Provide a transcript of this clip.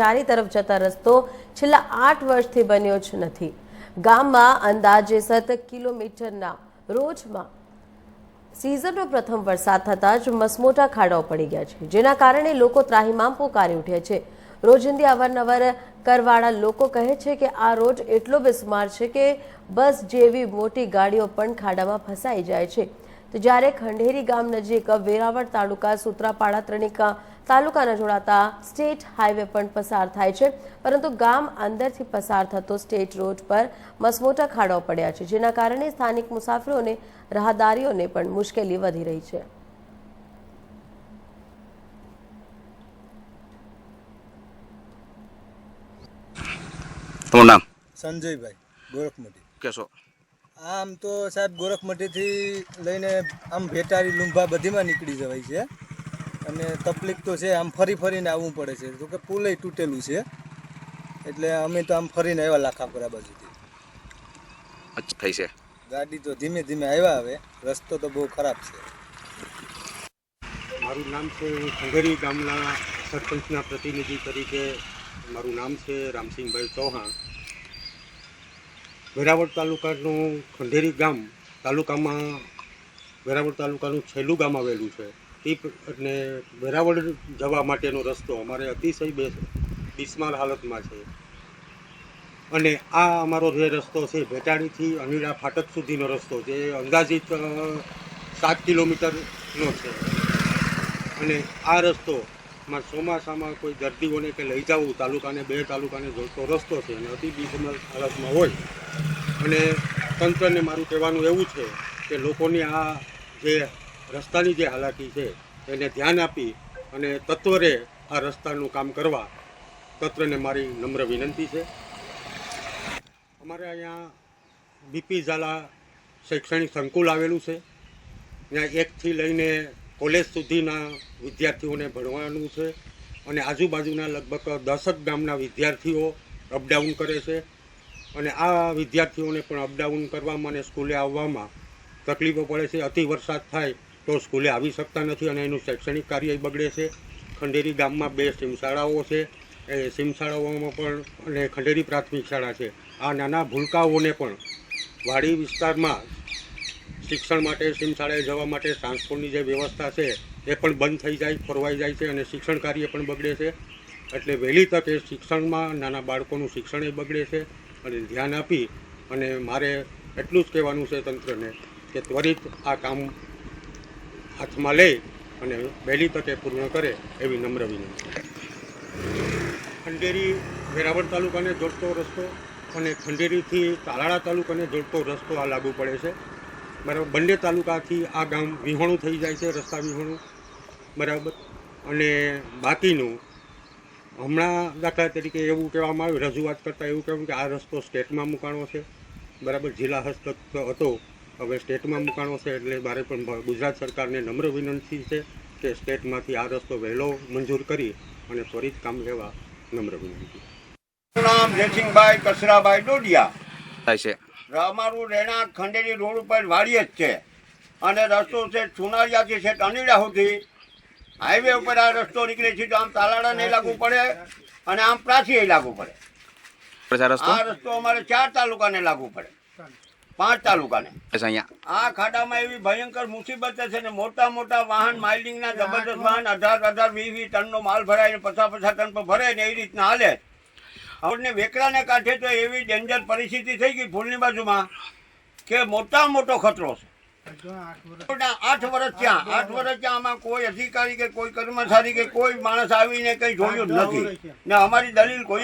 ચારી તરફ જતા રસ્તો છેલ્લા આઠ વર્ષથી બન્યો જ નથી. ગામમાં અંદાજે સત કિલોમીટરના રોજમાં સિઝનનો પ્રથમ વરસાદ થતાં જ મસમોટા ખાડાઓ પડી ગયા છે, જેના કારણે લોકો ત્રાહિમામ પોકારી ઉઠ્યા છે. રોજિંદી અવારનવાર કરવાળા લોકો કહે છે કે આ રોડ એટલો બિસ્માર છે કે બસ જેવી મોટી ગાડીઓ પણ ખાડામાં ફસાઈ જાય છે. તો જ્યારે ખંડેરી ગામ નજીક વેરાવળ તાલુકા સુત્રાપાડા ત્રણિકા તાલુકાના જોડાતા સ્ટેટ હાઈવે પણ પસાર થાય છે. પરંતુ ગામ અંદરથી પસાર થતો સ્ટેટ રોડ પર મસમોટા ખાડાઓ પડ્યા છે જેના કારણે સ્થાનિક મુસાફરોને રાહદારીઓને પણ મુશ્કેલી વધી રહી છે. તમારું નામ? સંજયભાઈ ગોરખમટી કહેશો. આમ તો સાહેબ ગોરખમટીથી લઈને આમ ભેટારી લુંભા બધીમાં નીકળી જવાય છે. અને તકલીફ તો છે આમ ફરી ફરીને આવવું પડે છે. તો કે પુલય તૂટેલું છે એટલે અમે તો આમ ફરીને આવ્યા લાખાપુરા બાજુથી. અચ્છા થઈ છે. ગાડી તો ધીમે ધીમે આવ્યા હવે રસ્તો તો બહુ ખરાબ છે. મારું નામ છે ખંડેરી ગામના સરપંચના પ્રતિનિધિ તરીકે મારું નામ છે રામસિંહભાઈ ચૌહાણ. વેરાવળ તાલુકાનું ખંડેરી ગામ તાલુકામાં વેરાવળ તાલુકાનું છેલ્લું ગામ આવેલું છે. અને વેરાવળ જવા માટેનો રસ્તો અમારે અતિશય બે બિસ્માર હાલતમાં છે. અને આ અમારો જે રસ્તો છે ભેટાણીથી અનિડા ફાટક સુધીનો રસ્તો જે અંદાજિત સાત કિલોમીટરનો છે. અને આ રસ્તો માં ચોમાસામાં કોઈ દર્દીઓને કે લઈ જવું, તાલુકાને, બે તાલુકાને જોડતો રસ્તો છે અને અતિ બિસ્માર હાલતમાં હોય. અને તંત્રને મારું કહેવાનું એવું છે કે લોકોની આ જે રસ્તાની જે હાલાકી છે, એને ધ્યાન આપી અને તત્વરે આ રસ્તાનું કામ કરવા તત્વને મારી નમ્ર વિનંતી છે. અમારે અહીંયા બીપી ઝાલા શૈક્ષણિક સંકુલ આવેલું છે. ત્યાં એકથી લઈને કોલેજ સુધીના વિદ્યાર્થીઓને ભણવાનું છે અને આજુબાજુના લગભગ દસક ગામના વિદ્યાર્થીઓ અપડાઉન કરે છે. અને આ વિદ્યાર્થીઓને પણ અપડાઉન કરવામાં અને સ્કૂલે આવવામાં તકલીફો પડે છે. અતિ વરસાદ થાય તો સ્કૂલે આવી શકતા નથી અને એનું શૈક્ષણિક કાર્ય બગડે છે. ખંડેરી ગામમાં બે સિમશાળાઓ છે. એ સિમશાળાઓમાં પણ અને ખંડેરી પ્રાથમિક શાળા છે. આ નાના ભૂલકાઓને પણ વાડી વિસ્તારમાં શિક્ષણ માટે, સિમશાળાએ જવા માટે ટ્રાન્સપોર્ટની જે વ્યવસ્થા છે એ પણ બંધ થઈ જાય, ખોરવાઈ જાય છે અને શિક્ષણ કાર્ય પણ બગડે છે. એટલે વહેલી તકે શિક્ષણમાં નાના બાળકોનું શિક્ષણ એ બગડે છે અને ધ્યાન આપી અને મારે એટલું જ કહેવાનું છે તંત્રને કે ત્વરિત આ કામ હાથમાં લે અને વહેલી તકે પૂર્ણ કરે એવી નમ્ર વિનંતી. ખંડેરી વેરાવળ તાલુકાને જોડતો રસ્તો અને ખંડેરીથી તાલાળા તાલુકાને જોડતો રસ્તો આ લાગુ પડે છે. બરાબર, બંને તાલુકાથી આ ગામ વિહોણું થઈ જાય છે, રસ્તા વિહોણું. બરાબર, અને બાકીનું હમણાં દાખલા તરીકે એવું કહેવામાં આવ્યું, રજૂઆત કરતાં એવું કહેવું કે આ રસ્તો સ્ટેટમાં મુકાણો છે. બરાબર, જિલ્લા હસ્તક હતો. હવે સ્ટેટમાં મુકાણો છે એટલે મારે પણ ગુજરાત સરકારને નમ્ર વિનંતી છે કે સ્ટેટમાંથી આ રસ્તો વહેલો મંજૂર કરી અને ત્વરિત કામ લેવા નમ્ર વિનંતી. નામ જયસિંહભાઈ કસરાભાઈ ડોડિયા. થાય છે. અમારું રહેણાંક ખંડેરી રોડ ઉપર વાડી જ છે. અને રસ્તો છે ચુનારિયાથી છે અનીડા સુધી. હાઈવે ઉપર આ રસ્તો નીકળે છે તો આમ તાલાડા નહીં લાગુ પડે અને આમ પ્રાચી લાગુ પડે. આ રસ્તો અમારે ચાર તાલુકાને લાગુ પડે. પાંચ તાલુકાને. આ. ખાડામાં એવી ભયંકર મુસીબત છે ને મોટા મોટા વાહન માઇલિંગના જબરદસ્ત વાહન અઢાર અઢાર વીસ વીસ ટનનો માલ ભરાય ને પચાસ પચાસ ટન પર ભરે ને એ રીતના હાલે. આપણને વેકરાને કાંઠે તો એવી ડેન્જર પરિસ્થિતિ થઈ ગઈ ફૂલની બાજુમાં કે મોટા મોટો ખતરો છે. આઠ વર્ષ ત્યાં આઠ વર્ષ ત્યાં આમાં કોઈ અધિકારી કે કોઈ કર્મચારી કે કોઈ માણસ આવીને કઈ જોયું જ નથી. ને અમારી દલીલ કોઈ